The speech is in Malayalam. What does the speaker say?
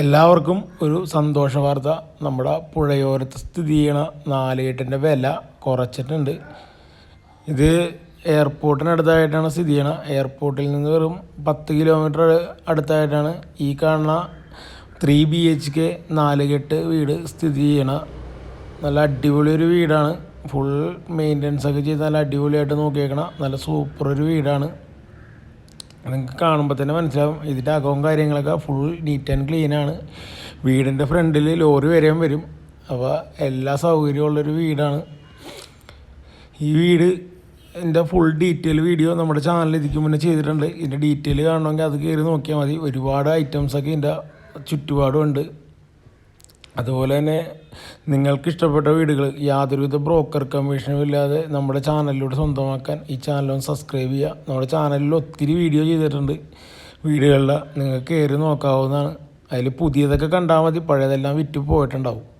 എല്ലാവർക്കും ഒരു സന്തോഷ വാർത്ത നമ്മുടെ പുഴയോരത്ത് സ്ഥിതി ചെയ്യണ നാലുകെട്ടിന്റെ വില കുറച്ചിട്ടുണ്ട്. ഇത് എയർപോർട്ടിനടുത്തായിട്ടാണ് സ്ഥിതി ചെയ്യണത് എയർപോർട്ടിൽ നിന്ന് വെറും പത്ത് കിലോമീറ്റർ അടുത്തായിട്ടാണ് ഈ കാണുന്ന ത്രീ ബി എച്ച് കെ നാലുകെട്ട് വീട് സ്ഥിതി ചെയ്യണ. നല്ല അടിപൊളി ഒരു വീടാണ്. ഫുൾ മെയിന്റനൻസ് ഒക്കെ ചെയ്ത് നല്ല അടിപൊളിയായിട്ട് നോക്കിയേക്കണ. നല്ല സൂപ്പർ ഒരു വീടാണ്. നിങ്ങൾക്ക് കാണുമ്പോൾ തന്നെ മനസ്സിലാവും. ഇതിന്റെ അകവും കാര്യങ്ങളൊക്കെ ഫുൾ നീറ്റ് ആൻഡ് ക്ലീൻ ആണ്. വീടിന്റെ ഫ്രണ്ടിൽ ലോറി വരെയും വരും. അപ്പോൾ എല്ലാ സൗകര്യമുള്ളൊരു വീടാണ്. ഈ വീട് എന്റെ ഫുൾ ഡീറ്റെയിൽ വീഡിയോ നമ്മുടെ ചാനലിൽ ഇതിക്ക് മുന്നേ ചെയ്തിട്ടുണ്ട്. ഇതിന്റെ ഡീറ്റെയിൽ കാണണമെങ്കിൽ അത് കയറി നോക്കിയാൽ മതി. ഒരുപാട് ഐറ്റംസൊക്കെ ഇതിന്റെ ചുറ്റുപാടുമുണ്ട് അതുപോലെ തന്നെ നിങ്ങൾക്ക് ഇഷ്ടപ്പെട്ട വീടുകൾ യാതൊരുവിധ ബ്രോക്കർ കമ്മീഷനും ഇല്ലാതെ നമ്മുടെ ചാനലിലൂടെ സ്വന്തമാക്കാൻ ഈ ചാനലൊന്ന് സബ്സ്ക്രൈബ് ചെയ്യുക. നമ്മുടെ ചാനലിൽ ഒത്തിരി വീഡിയോ ചെയ്തിട്ടുണ്ട്. വീടുകളിൽ നിങ്ങൾക്ക് കയറി നോക്കാവുന്നതാണ്. അതിൽ പുതിയതൊക്കെ കണ്ടാൽ മതി. പഴയതെല്ലാം വിറ്റ് പോയിട്ടുണ്ടാവും.